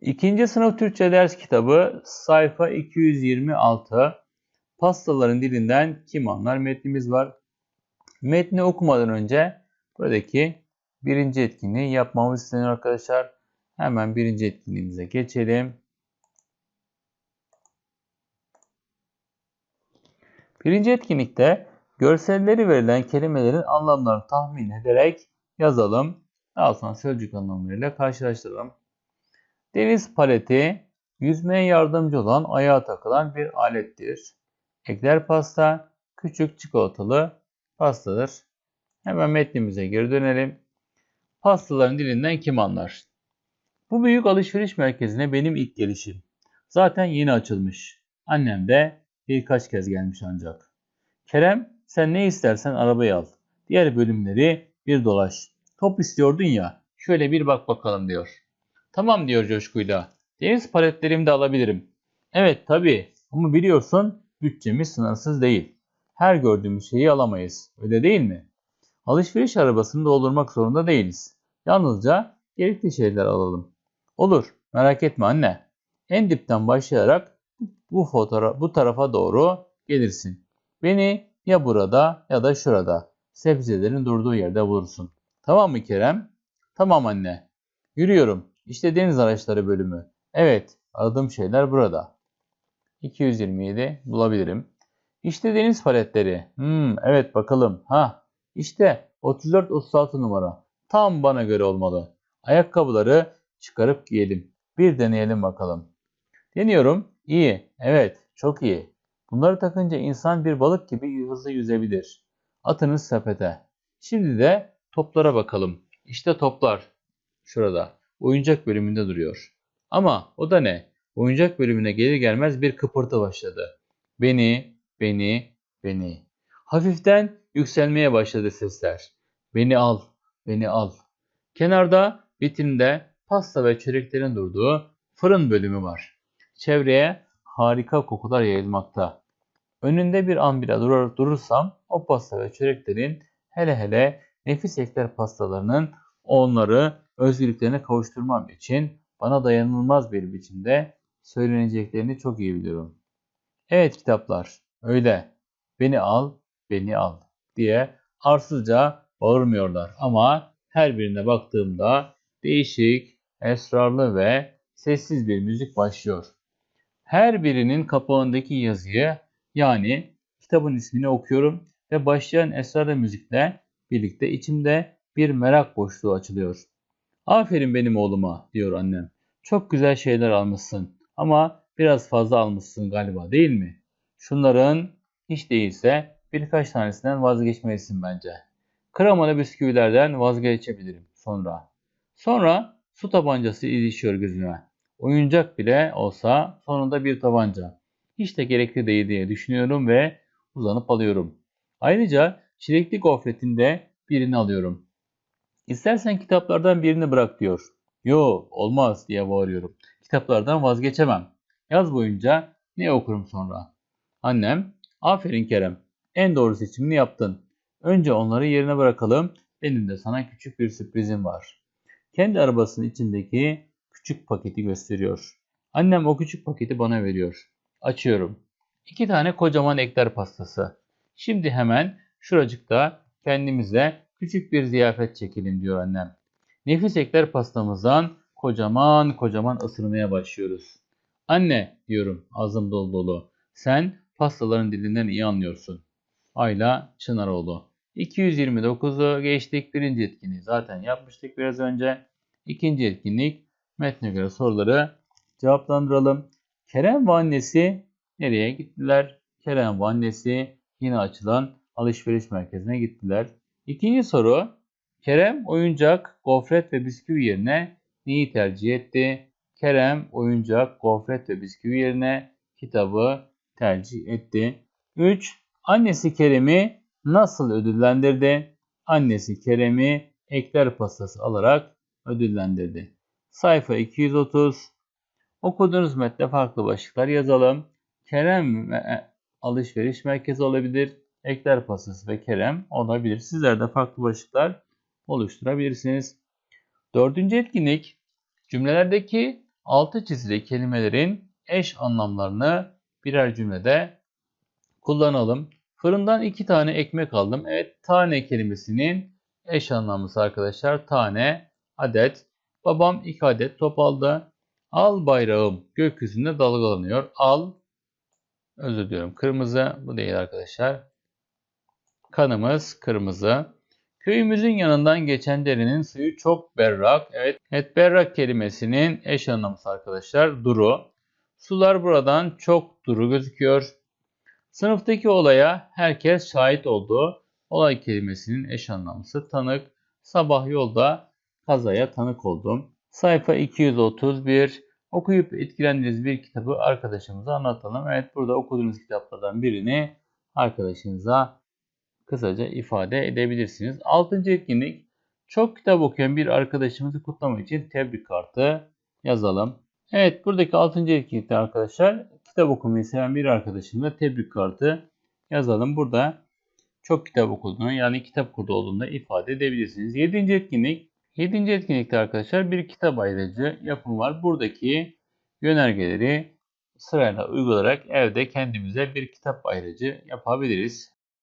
İkinci sınıf Türkçe ders kitabı sayfa 226. Pastaların dilinden kim anlar metnimiz var. Metni okumadan önce buradaki birinci etkinliği yapmamız isteniyor arkadaşlar. Hemen birinci etkinliğimize geçelim. Birinci etkinlikte görselleri verilen kelimelerin anlamlarını tahmin ederek yazalım. Daha sonra sözcük anlamlarıyla karşılaştıralım. Deniz paleti yüzmeye yardımcı olan ayağa takılan bir alettir. Ekler pasta küçük çikolatalı pastadır. Hemen metnimize geri dönelim. Pastaların dilinden kim anlar? Bu büyük alışveriş merkezine benim ilk gelişim. Zaten yeni açılmış. Annem de birkaç kez gelmiş ancak. Kerem sen ne istersen arabayı al. Diğer bölümleri bir dolaş. Top istiyordun ya şöyle bir bak bakalım diyor. Tamam diyor coşkuyla. Deniz paletlerimi de alabilirim. Evet tabii ama biliyorsun bütçemiz sınırsız değil. Her gördüğümüz şeyi alamayız. Öyle değil mi? Alışveriş arabasını doldurmak zorunda değiliz. Yalnızca gerekli şeyler alalım. Olur merak etme anne. En dipten başlayarak bu fotoğraf bu tarafa doğru gelirsin. Beni ya burada ya da şurada sebzelerin durduğu yerde bulursun. Tamam mı Kerem? Tamam anne. Yürüyorum. İşte deniz araçları bölümü. Evet, aradığım şeyler burada. 227 bulabilirim. İşte deniz paletleri. Hmm, evet bakalım. Ha, işte 34-36 numara. Tam bana göre olmalı. Ayakkabıları çıkarıp giyelim. Bir deneyelim bakalım. Deniyorum. İyi. Evet, çok iyi. Bunları takınca insan bir balık gibi hızlı yüzebilir. Atınız sepete. Şimdi de toplara bakalım. İşte toplar. Şurada oyuncak bölümünde duruyor. Ama o da ne? Oyuncak bölümüne gelir gelmez bir kıpırtı başladı. Beni, beni, beni. Hafiften yükselmeye başladı sesler. Beni al, beni al. Kenarda vitrinde pasta ve çöreklerin durduğu fırın bölümü var. Çevreye harika kokular yayılmakta. Önünde bir an bile durur, durursam o pasta ve çöreklerin hele hele nefis ekler pastalarının onları özgürlüklerine kavuşturmam için bana dayanılmaz bir biçimde söyleneceklerini çok iyi biliyorum. Evet kitaplar, öyle. Beni al, beni al diye arsızca bağırmıyorlar ama her birine baktığımda değişik, esrarlı ve sessiz bir müzik başlıyor. Her birinin kapağındaki yazıyı yani kitabın ismini okuyorum ve başlayan esrarlı müzikle birlikte içimde bir merak boşluğu açılıyor. Aferin benim oğluma diyor annem. Çok güzel şeyler almışsın ama biraz fazla almışsın galiba değil mi? Şunların hiç değilse birkaç tanesinden vazgeçmelisin bence. Kremalı bisküvilerden vazgeçebilirim sonra. Sonra su tabancası ilişiyor gözüme. Oyuncak bile olsa sonunda bir tabanca. Hiç de gerekli değil diye düşünüyorum ve uzanıp alıyorum. Ayrıca çilekli gofretinde birini alıyorum. İstersen kitaplardan birini bırak diyor. Yo olmaz diye bağırıyorum. Kitaplardan vazgeçemem. Yaz boyunca ne okurum sonra? Annem, aferin Kerem. En doğru seçimini yaptın. Önce onları yerine bırakalım. Benim de sana küçük bir sürprizim var. Kendi arabasının içindeki küçük paketi gösteriyor. Annem o küçük paketi bana veriyor. Açıyorum. İki tane kocaman ekler pastası. Şimdi hemen şuracıkta kendimize küçük bir ziyafet çekelim diyor annem. Nefis ekler pastamızdan kocaman kocaman ısırmaya başlıyoruz. Anne diyorum ağzım dolu dolu. Sen pastaların dilinden iyi anlıyorsun. Ayla Çınaroğlu. 229'u geçtik. Birinci etkinliği zaten yapmıştık biraz önce. İkinci etkinlik metne göre soruları cevaplandıralım. Kerem ve annesi nereye gittiler? Kerem ve annesi yine açılan alışveriş merkezine gittiler. İkinci soru. Kerem oyuncak, gofret ve bisküvi yerine neyi tercih etti? Kerem oyuncak, gofret ve bisküvi yerine kitabı tercih etti. 3. Annesi Kerem'i nasıl ödüllendirdi? Annesi Kerem'i ekler pastası alarak ödüllendirdi. Sayfa 230. Okuduğunuz metne farklı başlıklar yazalım. Kerem alışveriş merkezi olabilir ekler pasası ve kerem olabilir. Sizler de farklı başlıklar oluşturabilirsiniz. Dördüncü etkinlik cümlelerdeki altı çizili kelimelerin eş anlamlarını birer cümlede kullanalım. Fırından iki tane ekmek aldım. Evet tane kelimesinin eş anlamlısı arkadaşlar. Tane, adet. Babam iki adet top aldı. Al bayrağım gökyüzünde dalgalanıyor. Al, özür diliyorum kırmızı. Bu değil arkadaşlar. Kanımız kırmızı. Köyümüzün yanından geçen derinin suyu çok berrak. Evet, evet berrak kelimesinin eş anlamlısı arkadaşlar. Duru. Sular buradan çok duru gözüküyor. Sınıftaki olaya herkes şahit oldu. Olay kelimesinin eş anlamlısı tanık. Sabah yolda kazaya tanık oldum. Sayfa 231. Okuyup etkilendiğiniz bir kitabı arkadaşımıza anlatalım. Evet burada okuduğunuz kitaplardan birini arkadaşınıza kısaca ifade edebilirsiniz. Altıncı etkinlik çok kitap okuyan bir arkadaşımızı kutlamak için tebrik kartı yazalım. Evet buradaki altıncı etkinlikte arkadaşlar kitap okumayı seven bir arkadaşımıza tebrik kartı yazalım. Burada çok kitap okuduğunu yani kitap kurdu olduğunu ifade edebilirsiniz. Yedinci etkinlik. Yedinci etkinlikte arkadaşlar bir kitap ayrıcı yapım var. Buradaki yönergeleri sırayla uygulayarak evde kendimize bir kitap ayrıcı yapabiliriz.